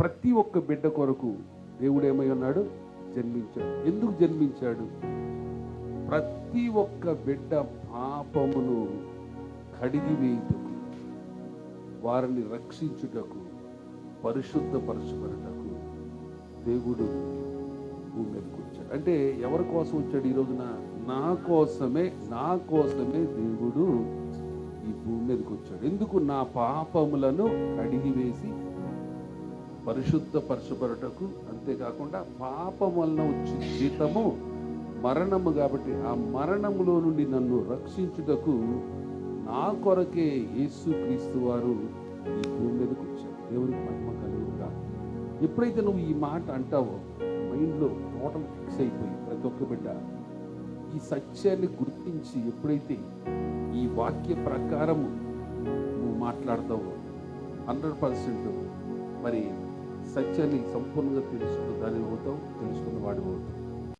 ప్రతి ఒక్క బిడ్డ కొరకు దేవుడు ఏమై ఉన్నాడు? జన్మించాడు. ఎందుకు జన్మించాడు? ప్రతి ఒక్క బిడ్డ పాపమును కడిగి వేయుటకు వారిని రక్షించుటకు పరిశుద్ధపరచుకున్నటకు దేవుడు భూమి మీదకి వచ్చాడు. అంటే ఎవరి కోసం వచ్చాడు ఈ రోజున? నా కోసమే నా కోసమే దేవుడు ఈ భూమి మీదకి వచ్చాడు. ఎందుకు? నా పాపములను కడిగి వేసి పరిశుద్ధపరచబడటకు అంతేకాకుండా పాపం వలన వచ్చే జీతము మరణము కాబట్టి ఆ మరణములో నుండి నన్ను రక్షించుటకు నా కొరకే యేసు క్రీస్తు వారు ఈ భూమి మీదకి వచ్చారు. దేవునికి మహిమ కలుగుగా ఎప్పుడైతే నువ్వు ఈ మాట అంటావో మైండ్లో టోటల్ ఫిక్స్ అయిపోయి ప్రతి ఒక్క బిడ్డ ఈ సత్యాన్ని గుర్తించి ఎప్పుడైతే ఈ వాక్య ప్రకారము నువ్వు మాట్లాడతావో హండ్రెడ్ పర్సెంట్ మరి సత్యాన్ని సంపూర్ణంగా తెలుసుకున్న దాని అవుతావు తెలుసుకున్న వాడి అవుతావు.